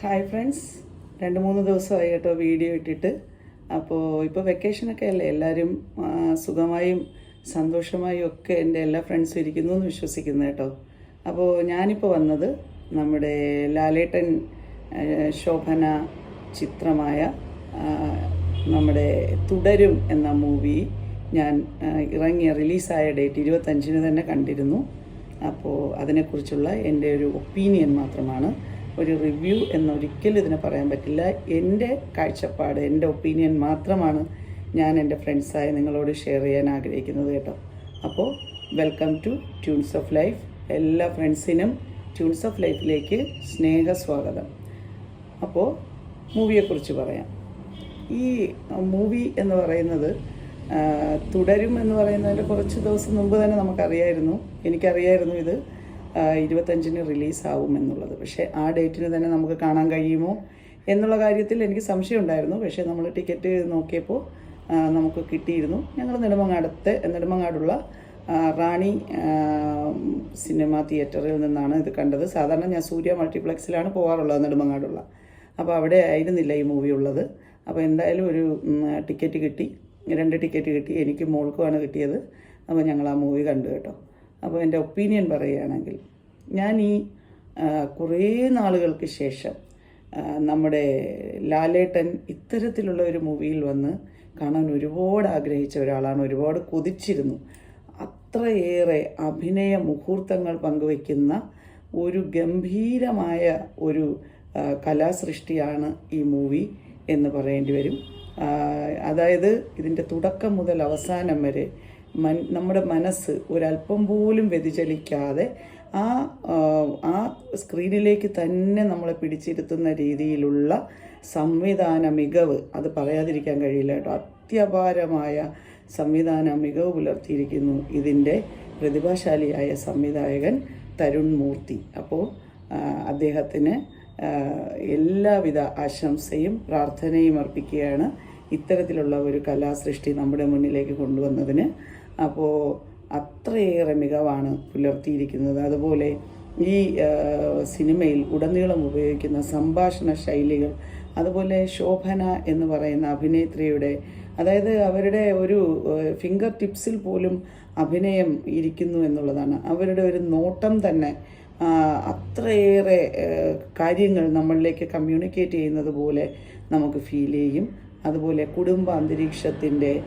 Hi friends. രണ്ട് മൂന്ന് ദിവസമായി കേട്ടോ വീഡിയോ ഇട്ടിട്ട്. അപ്പോൾ ഇപ്പോൾ വെക്കേഷനൊക്കെ അല്ലേ? എല്ലാവരും സുഖമായും സന്തോഷമായും ഒക്കെ എന്റെ എല്ലാ ഫ്രണ്ട്സും ഇരിക്കുന്നു എന്ന് വിശ്വസിക്കുന്നു കേട്ടോ. അപ്പോൾ ഞാനിപ്പോൾ വന്നത് നമ്മുടെ ലാലേട്ടൻ ശോഭന ചിത്രമായ നമ്മുടെ തുടരും എന്ന മൂവി ഞാൻ ഇറങ്ങിയ റിലീസായ ഡേറ്റ് ഇരുപത്തഞ്ചിന് തന്നെ കണ്ടിരുന്നു. അപ്പോൾ അതിനെക്കുറിച്ചുള്ള എന്റെ ഒരു ഒപ്പീനിയൻ മാത്രമാണ്. ഒരു റിവ്യൂ എന്നൊരിക്കലും ഇതിനെ പറയാൻ പറ്റില്ല. എന്റെ കാഴ്ചപ്പാട് എന്റെ ഒപ്പീനിയൻ മാത്രമാണ് ഞാൻ എന്റെ ഫ്രണ്ട്സായി നിങ്ങളോട് ഷെയർ ചെയ്യാൻ ആഗ്രഹിക്കുന്നത് കേട്ടോ. അപ്പോൾ welcome to tunes of life എല്ലാ ഫ്രണ്ട്സിനും ട്യൂൺസ് ഓഫ് ലൈഫിലേക്ക് സ്നേഹസ്വാഗതം. അപ്പോൾ മൂവിയെക്കുറിച്ച് പറയാം. ഈ മൂവി എന്ന് പറയുന്നത് തുടരും എന്ന് പറയുന്നതിന്റെ കുറച്ച് ദിവസം മുമ്പ് തന്നെ നമുക്കറിയായിരുന്നു. എനിക്കറിയായിരുന്നു ഇത്. ഇരുപത്തഞ്ചിന് റിലീസാവും എന്നുള്ളത്. പക്ഷേ ആ ഡേറ്റിന് തന്നെ നമുക്ക് കാണാൻ കഴിയുമോ എന്നുള്ള കാര്യത്തിൽ എനിക്ക് സംശയം ഉണ്ടായിരുന്നു പക്ഷേ നമ്മൾ ടിക്കറ്റ് നോക്കിയപ്പോൾ നമുക്ക് കിട്ടിയിരുന്നു. ഞങ്ങൾ നെടുമങ്ങാടത്ത് നെടുമങ്ങാടുള്ള റാണി സിനിമ തിയേറ്ററിൽ നിന്നാണ് ഇത് കണ്ടത്. സാധാരണ ഞാൻ സൂര്യ മൾട്ടിപ്ലക്സിലാണ് പോകാറുള്ളത് നെടുമങ്ങാടുള്ള. അപ്പോൾ അവിടെ ആയിരുന്നില്ല ഈ മൂവി ഉള്ളത്. അപ്പോൾ എന്തായാലും ഒരു ടിക്കറ്റ് കിട്ടി. രണ്ട് ടിക്കറ്റ് കിട്ടി. എനിക്ക് മോൾക്കുമാണ് കിട്ടിയത്. അപ്പോൾ ഞങ്ങൾ ആ മൂവി കണ്ടു കേട്ടോ. അപ്പോൾ എന്റെ ഒപ്പീനിയൻ പറയുകയാണെങ്കിൽ ഞാൻ ഈ കുറേ നാളുകൾക്ക് ശേഷം നമ്മുടെ ലാലേട്ടൻ ഇത്തരത്തിലുള്ള ഒരു മൂവിയിൽ വന്ന് കാണാൻ ഒരുപാട് ആഗ്രഹിച്ച ഒരാളാണ് ഒരുപാട് കൊതിച്ചിരുന്നു. അത്രയേറെ അഭിനയ മുഹൂർത്തങ്ങൾ പങ്കുവയ്ക്കുന്ന ഒരു ഗംഭീരമായ ഒരു കലാസൃഷ്ടിയാണ് ഈ മൂവി എന്ന് പറയേണ്ടി വരും. അതായത് ഇതിന്റെ തുടക്കം മുതൽ അവസാനം വരെ മൻ നമ്മുടെ മനസ്സ് ഒരല്പം പോലും വ്യതിചലിക്കാതെ ആ ആ, സ്ക്രീനിലേക്ക് തന്നെ നമ്മളെ പിടിച്ചിരുത്തുന്ന രീതിയിലുള്ള സംവിധാന മികവ് അത് പറയാതിരിക്കാൻ കഴിയില്ല കേട്ടോ. അത്യപാരമായ സംവിധാന മികവ് പുലർത്തിയിരിക്കുന്നു ഇതിന്റെ പ്രതിഭാശാലിയായ സംവിധായകൻ തരുൺ മൂർത്തി. അപ്പോൾ അദ്ദേഹത്തിന് എല്ലാവിധ ആശംസയും പ്രാർത്ഥനയും അർപ്പിക്കുകയാണ് ഇത്തരത്തിലുള്ള ഒരു കലാസൃഷ്ടി നമ്മുടെ മുന്നിലേക്ക് കൊണ്ടുവന്നതിന്. അപ്പോൾ അത്രയേറെ മികവാണ് പുലർത്തിയിരിക്കുന്നത്. അതുപോലെ ഈ സിനിമയിൽ ഉടനീളം ഉപയോഗിക്കുന്ന സംഭാഷണ ശൈലികൾ അതുപോലെ ശോഭന എന്ന് പറയുന്ന അഭിനേത്രിയുടെ അതായത് അവരുടെ ഒരു ഫിംഗർ ടിപ്സിൽ പോലും അഭിനയം ഇരിക്കുന്നു എന്നുള്ളതാണ്. അവരുടെ ഒരു നോട്ടം തന്നെ അത്രയേറെ കാര്യങ്ങൾ നമ്മളിലേക്ക് കമ്മ്യൂണിക്കേറ്റ് ചെയ്യുന്നത് പോലെ നമുക്ക് ഫീൽ ചെയ്യും. അതുപോലെ കുടുംബ അന്തരീക്ഷത്തിന്റെ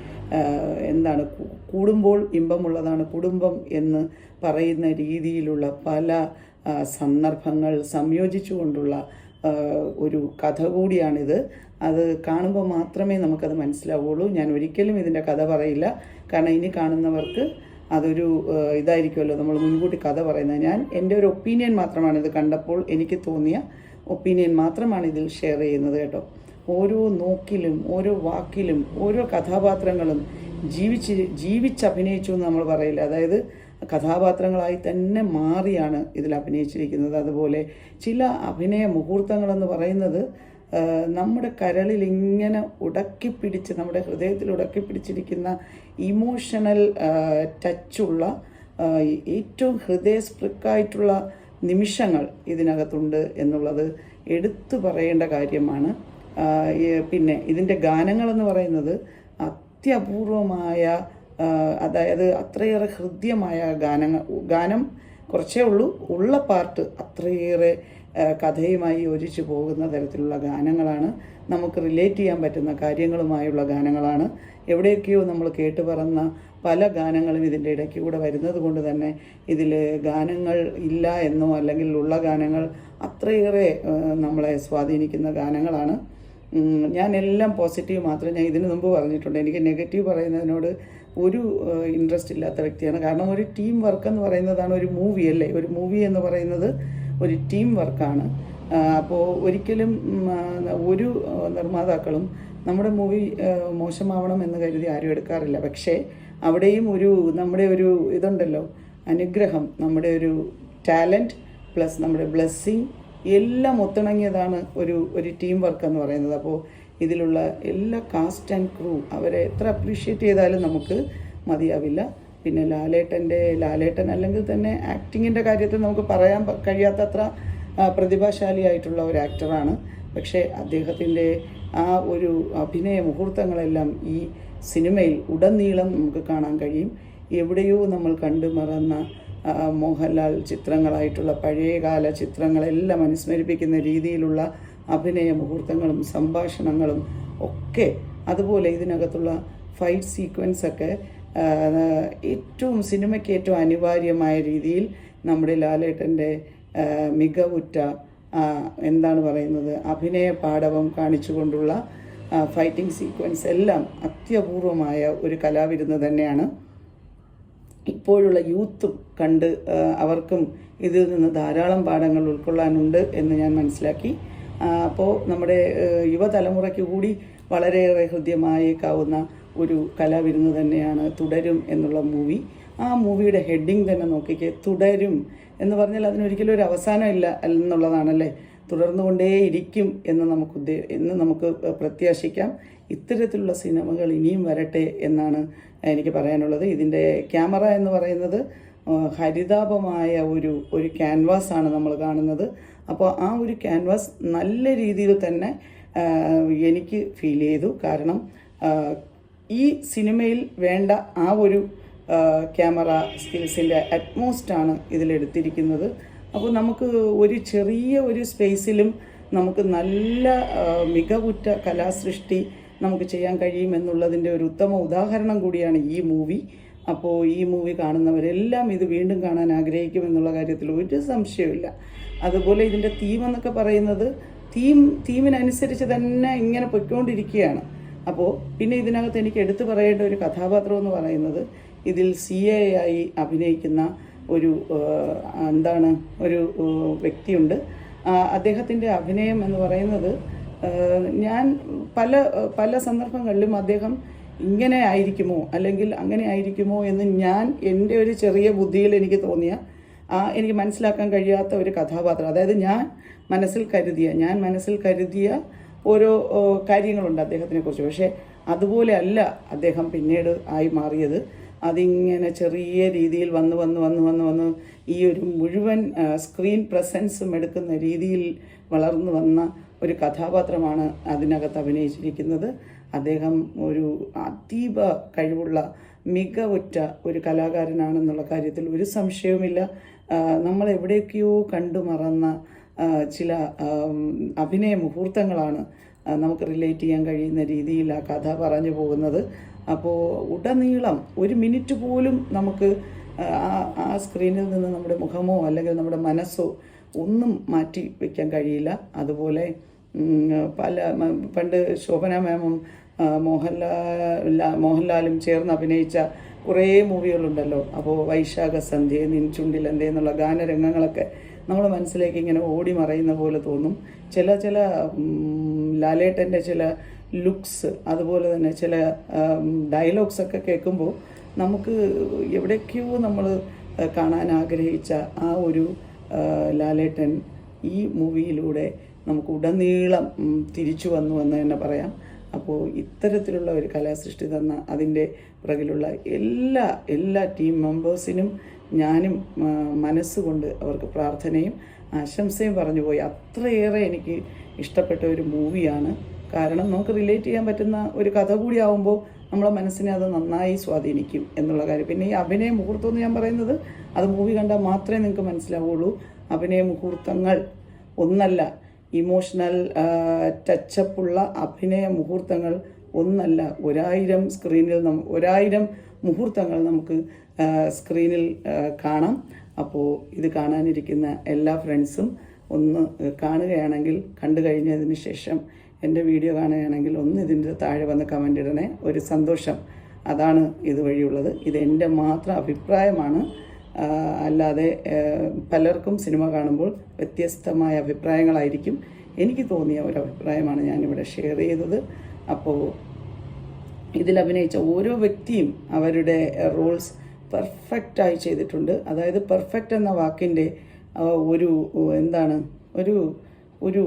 എന്താണ് കൂടുമ്പോൾ ഇമ്പമുള്ളതാണ് കുടുംബം എന്ന് പറയുന്ന രീതിയിലുള്ള പല സന്ദർഭങ്ങൾ സംയോജിച്ചുകൊണ്ടുള്ള ഒരു കഥ കൂടിയാണിത്. അത് കാണുമ്പോൾ മാത്രമേ നമുക്കത് മനസ്സിലാവുള്ളൂ. ഞാൻ ഒരിക്കലും ഇതിന്റെ കഥ പറയില്ല. കാരണം ഇനി കാണുന്നവർക്ക് അതൊരു ഇതായിരിക്കുമല്ലോ. നമ്മൾ മുൻകൂട്ടി കഥ പറയുന്നത്. ഞാൻ എന്റെ ഒരു ഒപ്പീനിയൻ മാത്രമാണ് ഇത് കണ്ടപ്പോൾ എനിക്ക് തോന്നിയ ഒപ്പീനിയൻ മാത്രമാണ് ഇതിൽ ഷെയർ ചെയ്യുന്നത് കേട്ടോ. ഓരോ നോക്കിലും ഓരോ വാക്കിലും ഓരോ കഥാപാത്രങ്ങളും ജീവിച്ച് ജീവിച്ചഭിനയിച്ചു എന്ന് നമ്മൾ പറയില്ല. അതായത് കഥാപാത്രങ്ങളായി തന്നെ മാറിയാണ് ഇതിൽ അഭിനയിച്ചിരിക്കുന്നത്. അതുപോലെ ചില അഭിനയ മുഹൂർത്തങ്ങളെന്ന് പറയുന്നത് നമ്മുടെ കരളിൽ ഇങ്ങനെ ഉടക്കി പിടിച്ച് നമ്മുടെ ഹൃദയത്തിൽ ഉടക്കി പിടിച്ചിരിക്കുന്ന ഇമോഷണൽ ടച്ചുള്ള ഏറ്റവും ഹൃദയസ്പൃക്കായിട്ടുള്ള നിമിഷങ്ങൾ ഇതിനകത്തുണ്ട് എന്നുള്ളത് എടുത്തു പറയേണ്ട കാര്യമാണ്. പിന്നെ ഇതിന്റെ ഗാനങ്ങളെന്ന് പറയുന്നത് അത്യപൂർവമായ അതായത് അത്രയേറെ ഹൃദ്യമായ ഗാനങ്ങൾ ഗാനം കുറച്ചേ ഉള്ളൂ. ഉള്ള പാർട്ട് അത്രയേറെ കഥയുമായി യോജിച്ചു പോകുന്ന തരത്തിലുള്ള ഗാനങ്ങളാണ്. നമുക്ക് റിലേറ്റ് ചെയ്യാൻ പറ്റുന്ന കാര്യങ്ങളുമായുള്ള ഗാനങ്ങളാണ്. എവിടെയൊക്കെയോ നമ്മൾ കേട്ട് പറന്ന പല ഗാനങ്ങളും ഇതിന്റെ ഇടയ്ക്ക് കൂടെ വരുന്നത് കൊണ്ട് തന്നെ ഇതിൽ ഗാനങ്ങൾ ഇല്ല എന്നോ അല്ലെങ്കിൽ ഉള്ള ഗാനങ്ങൾ അത്രയേറെ നമ്മളെ സ്വാധീനിക്കുന്ന ഗാനങ്ങളാണ്. ഞാൻ എല്ലാം പോസിറ്റീവ് മാത്രം ഞാൻ ഇതിനു മുമ്പ് പറഞ്ഞിട്ടുണ്ട്. എനിക്ക് നെഗറ്റീവ് പറയുന്നതിനോട് ഒരു ഇൻട്രസ്റ്റ് ഇല്ലാത്ത വ്യക്തിയാണ്. കാരണം ഒരു ടീം വർക്ക് എന്ന് പറയുന്നതാണ് ഒരു മൂവി അല്ലേ? ഒരു മൂവി എന്ന് പറയുന്നത് ഒരു ടീം വർക്കാണ് അപ്പോൾ ഒരിക്കലും ഒരു നിർമ്മാതാക്കളും നമ്മുടെ മൂവി മോശമാവണം എന്ന് കരുതി ആരും എടുക്കാറില്ല. പക്ഷേ അവിടെയും ഒരു നമ്മുടെ ഒരു ഇതുണ്ടല്ലോ അനുഗ്രഹം നമ്മുടെ ഒരു ടാലന്റ് പ്ലസ് നമ്മുടെ ബ്ലെസ്സിങ് എല്ലാം ഒത്തിണങ്ങിയതാണ് ഒരു ഒരു ടീം വർക്ക് എന്ന് പറയുന്നത്. അപ്പോൾ ഇതിലുള്ള എല്ലാ കാസ്റ്റ് ആൻഡ് ക്രൂ അവരെ എത്ര അപ്രീഷിയേറ്റ് ചെയ്താലും നമുക്ക് മതിയാവില്ല. പിന്നെ ലാലേട്ടന്റെ ലാലേട്ടൻ അല്ലെങ്കിൽ തന്നെ ആക്ടിങ്ങിന്റെ കാര്യത്തിൽ നമുക്ക് പറയാൻ കഴിയാത്തത്ര പ്രതിഭാശാലിയായിട്ടുള്ള ഒരു ആക്ടറാണ് പക്ഷേ അദ്ദേഹത്തിന്റെ ആ ഒരു അഭിനയ മുഹൂർത്തങ്ങളെല്ലാം ഈ സിനിമയിൽ ഉടനീളം നമുക്ക് കാണാൻ കഴിയും. എവിടെയോ നമ്മൾ കണ്ടു മറന്ന മോഹൻലാൽ ചിത്രങ്ങളായിട്ടുള്ള പഴയകാല ചിത്രങ്ങളെല്ലാം അനുസ്മരിപ്പിക്കുന്ന രീതിയിലുള്ള അഭിനയ മുഹൂർത്തങ്ങളും സംഭാഷണങ്ങളും ഒക്കെ അതുപോലെ ഇതിനകത്തുള്ള ഫൈറ്റ് സീക്വൻസ് ഒക്കെ ഏറ്റവും സിനിമയ്ക്ക് ഏറ്റവും അനിവാര്യമായ രീതിയിൽ നമ്മുടെ ലാലേട്ടന്റെ മികവുറ്റ എന്താണ് പറയുന്നത് അഭിനയ പാടവം കാണിച്ചുകൊണ്ടുള്ള ഫൈറ്റിംഗ് സീക്വൻസ് എല്ലാം അത്യപൂർവമായ ഒരു കലാവിരുന്ന് തന്നെയാണ്. ഇപ്പോഴുള്ള യൂത്തും കണ്ട് അവർക്കും ഇതിൽ നിന്ന് ധാരാളം പാഠങ്ങൾ ഉൾക്കൊള്ളാനുണ്ട് എന്ന് ഞാൻ മനസ്സിലാക്കി. അപ്പോൾ നമ്മുടെ യുവതലമുറയ്ക്ക് കൂടി വളരെയേറെ ഹൃദ്യമായേക്കാവുന്ന ഒരു കലാവിരുന്ന് തന്നെയാണ് തുടരും എന്നുള്ള മൂവി. ആ മൂവിയുടെ ഹെഡിങ് തന്നെ നോക്കിക്കേ തുടരും എന്ന് പറഞ്ഞാൽ അതിനൊരിക്കലും ഒരു അവസാനമില്ല എന്നുള്ളതാണല്ലേ? തുടർന്നുകൊണ്ടേയിരിക്കും എന്ന് നമുക്ക് എന്ന് നമുക്ക് പ്രത്യാശിക്കാം. ഇത്തരത്തിലുള്ള സിനിമകൾ ഇനിയും വരട്ടെ എന്നാണ് എനിക്ക് പറയാനുള്ളത്. ഇതിന്റെ ക്യാമറ എന്ന് പറയുന്നത് ഹരിതാപമായ ഒരു ഒരു ക്യാൻവാസാണ് നമ്മൾ കാണുന്നത്. അപ്പോൾ ആ ഒരു ക്യാൻവാസ് നല്ല രീതിയിൽ തന്നെ എനിക്ക് ഫീൽ ചെയ്തു. കാരണം ഈ സിനിമയിൽ വേണ്ട ആ ഒരു ക്യാമറ സ്കിൽസിന്റെ അറ്റ്മോസ്റ്റാണ് ഇതിലെടുത്തിരിക്കുന്നത് അപ്പോൾ നമുക്ക് ഒരു ചെറിയ ഒരു സ്പേസിലും നമുക്ക് നല്ല മികവുറ്റ കലാസൃഷ്ടി നമുക്ക് ചെയ്യാൻ കഴിയുമെന്നുള്ളതിന്റെ ഒരു ഉത്തമ ഉദാഹരണം കൂടിയാണ് ഈ മൂവി. അപ്പോൾ ഈ മൂവി കാണുന്നവരെല്ലാം ഇത് വീണ്ടും കാണാൻ ആഗ്രഹിക്കും എന്നുള്ള കാര്യത്തിൽ ഒരു സംശയമില്ല അതുപോലെ ഇതിന്റെ തീം എന്നൊക്കെ പറയുന്നത് തീം തീമിനനുസരിച്ച് തന്നെ ഇങ്ങനെ പൊയ്ക്കൊണ്ടിരിക്കുകയാണ്. അപ്പോൾ പിന്നെ ഇതിനകത്ത് എനിക്ക് എടുത്തു പറയേണ്ട ഒരു കഥാപാത്രം എന്ന് പറയുന്നത് ഇതിൽ സി എ ആയി അഭിനയിക്കുന്ന ഒരു എന്താണ് ഒരു വ്യക്തിയുണ്ട്. അദ്ദേഹത്തിന്റെ അഭിനയം എന്ന് പറയുന്നത് ഞാൻ പല പല സന്ദർഭങ്ങളിലും അദ്ദേഹം ഇങ്ങനെ ആയിരിക്കുമോ അല്ലെങ്കിൽ അങ്ങനെ ആയിരിക്കുമോ എന്ന് ഞാൻ എന്റെ ഒരു ചെറിയ ബുദ്ധിയിൽ എനിക്ക് തോന്നിയ ആ എനിക്ക് മനസ്സിലാക്കാൻ കഴിയാത്ത ഒരു കഥാപാത്രം. അതായത് ഞാൻ മനസ്സിൽ കരുതിയ ഞാൻ മനസ്സിൽ കരുതിയ ഓരോ കാര്യങ്ങളുണ്ട് അദ്ദേഹത്തിനെ കുറിച്ച്. പക്ഷേ അതുപോലെ അല്ല അദ്ദേഹം പിന്നീട് ആയി മാറിയത്. അതിങ്ങനെ ചെറിയ രീതിയിൽ വന്ന് വന്ന് വന്ന് വന്ന് വന്ന് ഈ ഒരു മുഴുവൻ സ്ക്രീൻ പ്രസൻസും എടുക്കുന്ന രീതിയിൽ വളർന്നു വന്ന ഒരു കഥാപാത്രമാണ് അതിനകത്ത് അഭിനയിച്ചിരിക്കുന്നത്. അദ്ദേഹം ഒരു അതീവ കഴിവുള്ള മികവുറ്റ ഒരു കലാകാരനാണെന്നുള്ള കാര്യത്തിൽ ഒരു സംശയവുമില്ല. നമ്മൾ എവിടെയൊക്കെയോ കണ്ടു മറന്ന ചില അഭിനയ മുഹൂർത്തങ്ങളാണ് നമുക്ക് റിലേറ്റ് ചെയ്യാൻ കഴിയുന്ന രീതിയിൽ ആ കഥ പറഞ്ഞു പോകുന്നത്. അപ്പോൾ ഉടനീളം ഒരു മിനിറ്റ് പോലും നമുക്ക് ആ സ്ക്രീനിൽ നിന്ന് നമ്മുടെ മുഖമോ അല്ലെങ്കിൽ നമ്മുടെ മനസ്സോ ഒന്നും മാറ്റി വയ്ക്കാൻ കഴിയില്ല. അതുപോലെ പല പണ്ട് ശോഭന മാമും മോഹൻലാൽ മോഹൻലാലും ചേർന്ന് അഭിനയിച്ച കുറേ മൂവികളുണ്ടല്ലോ. അപ്പോൾ വൈശാഖ സന്ധ്യ നിൻചുണ്ടിലെന്തേ എന്നുള്ള ഗാനരംഗങ്ങളൊക്കെ നമ്മൾ മനസ്സിലേക്ക് ഇങ്ങനെ ഓടി മറയുന്ന പോലെ തോന്നും. ചില ചില ലാലേട്ടന്റെ ചില ലുക്സ് അതുപോലെ തന്നെ ചില ഡയലോഗ്സ് ഒക്കെ കേൾക്കുമ്പോൾ നമുക്ക് എവിടേക്കോ നമ്മൾ കാണാൻ ആഗ്രഹിച്ച ആ ഒരു ലാലേട്ടൻ ഈ മൂവിയിലൂടെ നമുക്ക് ഉടനീളം തിരിച്ചു വന്നു എന്ന് തന്നെ പറയാം. അപ്പോൾ ഇത്തരത്തിലുള്ള ഒരു കലാസൃഷ്ടി തന്ന അതിന്റെ പുറകിലുള്ള എല്ലാ എല്ലാ ടീം മെമ്പേഴ്സിനും ഞാനും മനസ്സുകൊണ്ട് അവർക്ക് പ്രാർത്ഥനയും ആശംസയും പറഞ്ഞു പോയി. അത്രയേറെ എനിക്ക് ഇഷ്ടപ്പെട്ട ഒരു മൂവിയാണ്. കാരണം നമുക്ക് റിലേറ്റ് ചെയ്യാൻ പറ്റുന്ന ഒരു കഥ കൂടി ആവുമ്പോൾ നമ്മളെ മനസ്സിനെ അത് നന്നായി സ്വാധീനിക്കും എന്നുള്ള കാര്യം. പിന്നെ ഈ അഭിനയ മുഹൂർത്തം എന്ന് ഞാൻ പറയുന്നത് അത് മൂവി കണ്ടാൽ മാത്രമേ നിങ്ങൾക്ക് മനസ്സിലാവുള്ളൂ. അഭിനയ മുഹൂർത്തങ്ങൾ ഒന്നല്ല ഇമോഷണൽ ടച്ചപ്പുള്ള അഭിനയ മുഹൂർത്തങ്ങൾ ഒന്നല്ല. ഒരായിരം സ്ക്രീനിൽ നം ഒരായിരം മുഹൂർത്തങ്ങൾ നമുക്ക് സ്ക്രീനിൽ കാണാം. അപ്പോൾ ഇത് കാണാനിരിക്കുന്ന എല്ലാ ഫ്രണ്ട്സും ഒന്ന് കാണുകയാണെങ്കിൽ കണ്ടു കഴിഞ്ഞതിന് ശേഷം എന്റെ വീഡിയോ കാണുകയാണെങ്കിൽ ഒന്ന് ഇതിന്റെ താഴെ വന്ന് കമന്റ് ഇടണേ. ഒരു സന്തോഷം. അതാണ് ഇതുവഴിയുള്ളത് ഇത് എന്റെ മാത്രം അഭിപ്രായമാണ്. അല്ലാതെ പലർക്കും സിനിമ കാണുമ്പോൾ വ്യത്യസ്തമായ അഭിപ്രായങ്ങളായിരിക്കും. എനിക്ക് തോന്നിയ ഒരു അഭിപ്രായമാണ് ഞാനിവിടെ ഷെയർ ചെയ്തത്. അപ്പോൾ ഇതിൽ അഭിനയിച്ച ഓരോ വ്യക്തിയും അവരുടെ റോൾസ് പെർഫെക്റ്റായി ചെയ്തിട്ടുണ്ട്. അതായത് പെർഫെക്റ്റ് എന്ന വാക്കിന്റെ ഒരു എന്താണ്? ഒരു ഒരു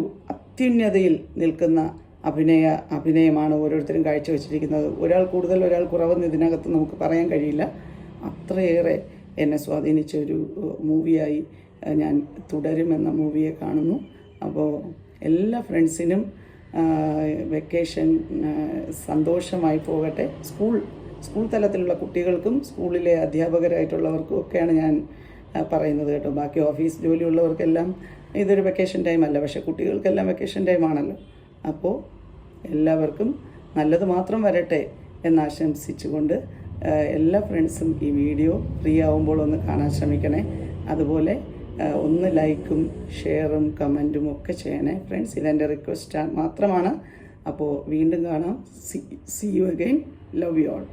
അത്യുന്നതയിൽ നിൽക്കുന്ന അഭിനയ അഭിനയമാണ് ഓരോരുത്തരും കാഴ്ചവെച്ചിരിക്കുന്നത്. ഒരാൾ കൂടുതൽ ഒരാൾ കുറവെന്ന് ഇതിനകത്ത് നമുക്ക് പറയാൻ കഴിയില്ല. അത്രയേറെ എന്നെ സ്വാധീനിച്ച ഒരു മൂവിയായി ഞാൻ തുടരുമെന്ന മൂവിയെ കാണുന്നു. അപ്പോൾ എല്ലാ ഫ്രണ്ട്സിനും വെക്കേഷൻ സന്തോഷമായി പോകട്ടെ. സ്കൂൾ സ്കൂൾ തലത്തിലുള്ള കുട്ടികൾക്കും സ്കൂളിലെ അധ്യാപകരായിട്ടുള്ളവർക്കും ഒക്കെയാണ് ഞാൻ പറയുന്നത് കേട്ടോ. ബാക്കി ഓഫീസ് ജോലിയുള്ളവർക്കെല്ലാം ഇതൊരു വെക്കേഷൻ ടൈം അല്ല. പക്ഷേ കുട്ടികൾക്കെല്ലാം വെക്കേഷൻ ടൈം ആണല്ലോ. അപ്പോൾ എല്ലാവർക്കും നല്ലത് മാത്രം വരട്ടെ എന്നാശംസിച്ചുകൊണ്ട് എല്ലാ ഫ്രണ്ട്സും ഈ വീഡിയോ ഫ്രീ ആവുമ്പോൾ ഒന്ന് കാണാൻ ശ്രമിക്കണേ. അതുപോലെ ഒന്ന് ലൈക്കും ഷെയറും കമന്റും ഒക്കെ ചെയ്യണേ. ഫ്രണ്ട്സ് ഇതെന്റെ റിക്വസ്റ്റ് മാത്രമാണ്. അപ്പോൾ വീണ്ടും കാണാം. See see you again love you all